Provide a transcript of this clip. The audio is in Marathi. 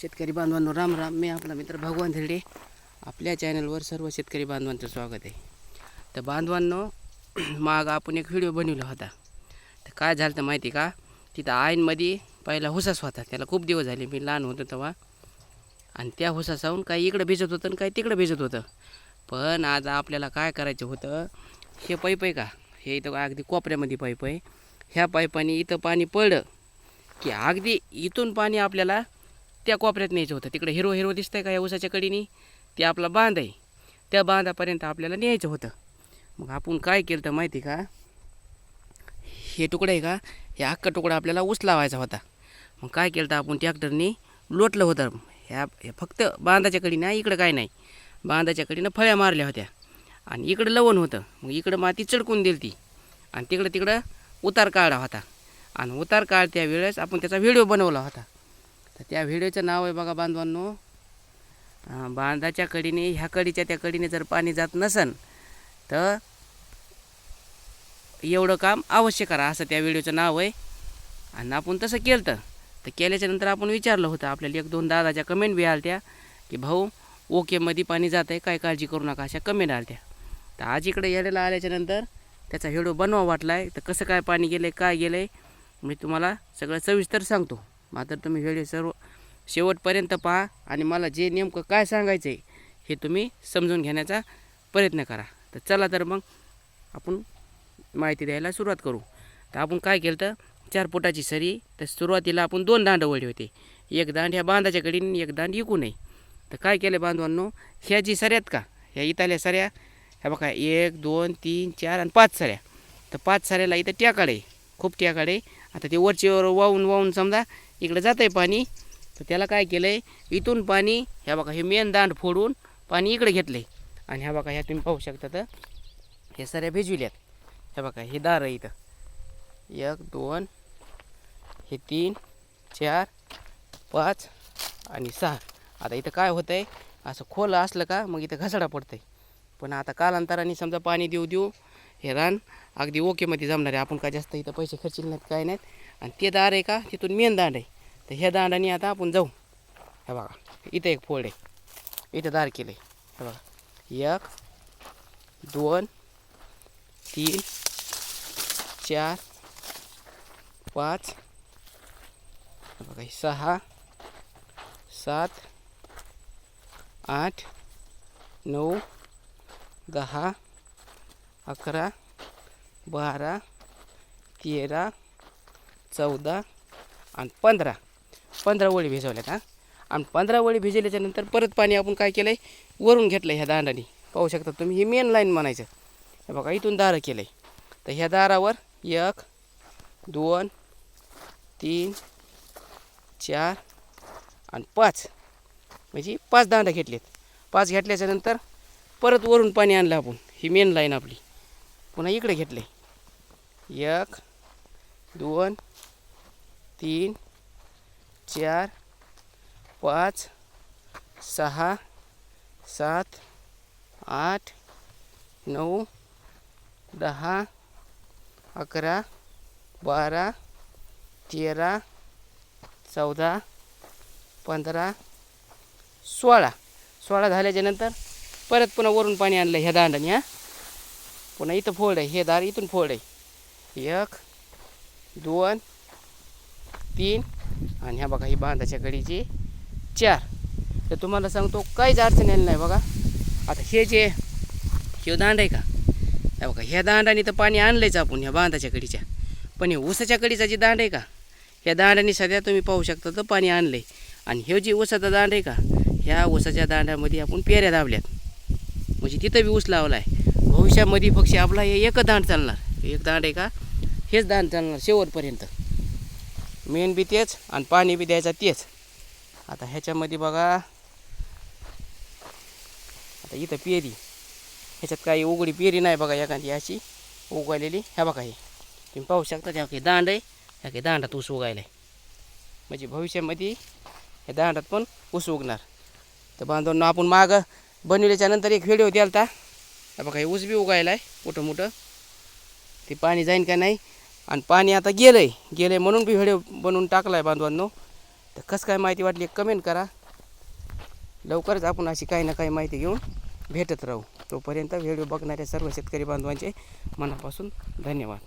शेतकरी बांधवांनो राम राम. मी आपला मित्र भगवान धिरडे आपल्या चॅनलवर सर्व शेतकरी बांधवांचं स्वागत आहे. तर बांधवांनो माग आपण एक व्हिडिओ बनवला होता. तर काय झालं तर माहिती का? तिथं आईनमध्ये पहिला हुसास होता. त्याला खूप दिवस झाले. मी लहान होतो तेव्हा. आणि त्या हुसासाहून काही इकडं भिजत होतं आणि काही तिकडं भिजत होतं. पण आज आपल्याला काय करायचं होतं? हे पाईप आहे का? हे इथं अगदी कोपऱ्यामध्ये पाईप आहे. ह्या पाईपाने इथं पाणी पडलं की अगदी इथून पाणी आपल्याला त्या कोपऱ्यात न्यायचं होतं. तिकडे हिरो हिरो दिसतंय का या उसाच्या कडीनी? ते आपला बांध आहे. त्या बांधापर्यंत आपल्याला न्यायचं होतं. मग आपण काय केलं तर माहिती का? हे तुकडं आहे का? हे अख्खा तुकडा आपल्याला ऊस लावायचा होता. मग काय केलं तर आपण? ट्रॅक्टरनी लोटलं होतं. ह्या हे फक्त बांधाच्या कडीनं इकडं काय नाही. बांधाच्या कडीनं फळ्या मारल्या होत्या. आणि इकडं लवण होतं. मग इकडं माती चडकून दिली ती आणि तिकडं तिकडं उतार काढा होता. आणि उतार काढत्या वेळेस आपण त्याचा व्हिडिओ बनवला होता. तर त्या व्हिडिओचं नाव आहे बघा बांधवांनो. बांधाच्या कडीने ह्या कडीच्या त्या कडीने जर पाणी जात नसन तर एवढं काम अवश्य करा असं त्या व्हिडिओचं नाव आहे. आणि आपण तसं केलं तर तर केल्याच्यानंतर आपण विचारलं होतं आपल्याला एक दोन दादाच्या कमेंट बी आल्या त्या की भाऊ ओकेमध्ये पाणी जात आहे काय काळजी करू नका अशा कमेंट आल्या त्या तर आज इकडे यायला आल्याच्यानंतर त्याचा व्हिडिओ बनवा वाटला आहे तर कसं काय पाणी गेलं आहे काय गेलं आहे मी तुम्हाला सगळं सविस्तर सांगतो. मात्र तुम्ही व्हिडिओ सर्व शेवटपर्यंत पहा आणि मला जे नेमकं काय सांगायचं आहे हे तुम्ही समजून घेण्याचा प्रयत्न करा. तर चला तर मग आपण माहिती द्यायला सुरुवात करू. तर आपण काय केलं तर चार फुटाची सरी तर सुरुवातीला आपण दोन दांड वळले होते. एक दांड ह्या बांधाच्याकडीन एक दांड इकू नये तर काय केलं बांधवांनो ह्या जी सऱ्यात का ह्या इथल्या सऱ्या ह्या बघा एक दोन तीन चार आणि पाच सऱ्या. तर पाच सऱ्याला इथं ट्याकाडे खोपट्याकडे. आता ते वरचीवर वाहून वाहून समजा इकडं जात आहे पाणी तर त्याला काय केलं आहे इथून पाणी ह्या बघा हे मेन दांड फोडून पाणी इकडे घेतलं आहे आणि ह्या बघा ह्या तुम्ही पाहू शकता तर हे साऱ्या भिजविल्यात. ह्या बघा हे दार आहे इथं. एक दोन हे तीन चार पाच आणि सहा. आता इथं काय होतं आहे असं खोल असलं का मग इथं घसडा पडतं आहे पण आता कालांतराने समजा पाणी देऊ देऊ हे रान. अगदी ओकेमध्ये जमणार आहे. आपण काय जास्त इथं पैसे खर्चिल नाहीत काय नाहीत. आणि ते दार आहे का? तिथून मेन दांड आहे. तर ह्या दांडाने आता आपण जाऊ. हे बघा. इथं एक फोड आहे. इथं दार केलं आहे हे बघा. एक दोन तीन चार पाच. बघा सहा सात आठ नऊ दहा अकरा बारा तेरा चौदा आणि पंधरा. पंधरा वळी भिजवल्यात हां? आणि पंधरा वळी भिजवल्याच्यानंतर परत पाणी आपण काय केलं आहे वरून घेतलं ह्या दांडाने. पाहू शकता तुम्ही ही मेन लाईन म्हणायचं. हे बघा इथून दारं केलं आहे तर ह्या दारावर एक दोन तीन चार आणि पाच. म्हणजे पाच दांडा घेतलेत. पाच घेतल्याच्यानंतर परत वरून पाणी आणलं आपण. ही मेन लाईन आपली. पुन्हा इकडे घेतले. एक दोन तीन चार पाच सहा सात आठ नऊ दहा अकरा बारा तेरा चौदा पंधरा सोळा. सोळा झाल्याच्यानंतर परत पुन्हा वरून पाणी आणलं ह्या दांडाने हां. पुन्हा इथं फोड आहे हे दार इथून फोड आहे एक दोन तीन आणि ह्या बघा ही बांधाच्या कडीची चार तर तुम्हाला सांगतो काहीच अडचण आली नाही बघा आता हे जे हे दांड आहे का हे बघा ह्या दांडाने तर पाणी आणलंयच आपण ह्या बांधाच्या कडीच्या पण हे ऊसाच्या कडीचा जे दांड आहे का ह्या दांडाने सध्या तुम्ही पाहू शकता तर पाणी आणलं आहे आणि हे जे ऊसाचा दांड आहे का ह्या ऊसाच्या दांड्यामध्ये आपण पेऱ्या दाबल्यात म्हणजे तिथं बी ऊस लावला आहे भविष्यामध्ये पक्षी आपला हे एकच दांड चालणार. एक दांड आहे का? हेच दांड चालणार शेवटपर्यंत. मेन बी तेच आणि पाणी बी द्यायचं तेच. आता ह्याच्यामध्ये बघा. आता इथं पेरी. ह्याच्यात काही उघडी पेरी नाही बघा एखादी अशी. उगवलेली. ह्या बघा हे. तुम्ही पाहू शकता त्या काही दांड आहे. ह्या काही दांडात ऊस उगायला आहे म्हणजे भविष्यामध्ये ह्या दांडात पण ऊस उगणार. तर बांधवांना आपण मागं बनविल्याच्यानंतर एक व्हिडिओ द्याल बघा हे ऊस बी उगायला आहे मोठं मोठं ते पाणी जाईन का नाही? आणि पाणी आता गेलं आहे गेलं आहे म्हणून बी व्हिडिओ बनवून टाकला आहे बांधवांनो. तर कसं काय माहिती वाटली कमेंट करा. लवकरच आपण अशी काही ना काही माहिती घेऊन भेटत राहू. तोपर्यंत व्हिडिओ बघणाऱ्या सर्व शेतकरी बांधवांचे मनापासून धन्यवाद.